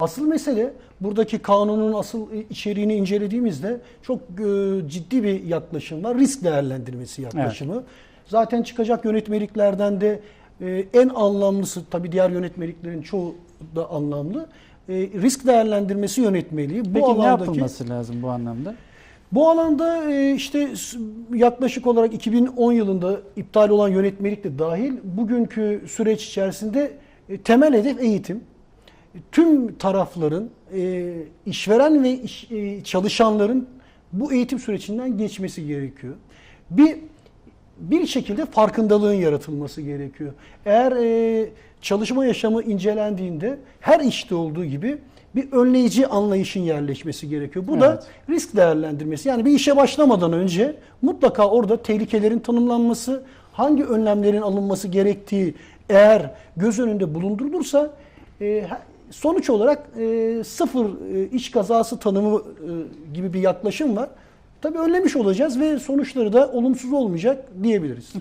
Asıl mesele buradaki kanunun asıl içeriğini incelediğimizde çok e, ciddi bir yaklaşım var. Risk değerlendirmesi yaklaşımı. Zaten çıkacak yönetmeliklerden de e, en anlamlısı tabii diğer yönetmeliklerin çoğu da anlamlı. E, risk değerlendirmesi yönetmeliği. Bu Peki ne alandaki yapılması lazım bu anlamda? bu alanda e, işte yaklaşık olarak 2010 yılında iptal olan yönetmelik de dahil bugünkü süreç içerisinde e, temel hedef eğitim. Tüm tarafların, e, işveren ve iş- e, çalışanların bu eğitim sürecinden geçmesi gerekiyor. Bir bir şekilde farkındalığın yaratılması gerekiyor. Eğer e, çalışma yaşamı incelendiğinde her işte olduğu gibi bir önleyici anlayışın yerleşmesi gerekiyor. Bu da Evet. risk değerlendirmesi. Yani bir işe başlamadan önce mutlaka orada tehlikelerin tanımlanması, hangi önlemlerin alınması gerektiği eğer göz önünde bulundurulursa e, sonuç olarak e, sıfır e, iş kazası tanımı e, gibi bir yaklaşım var. Tabii önlemiş olacağız ve sonuçları da olumsuz olmayacak diyebiliriz.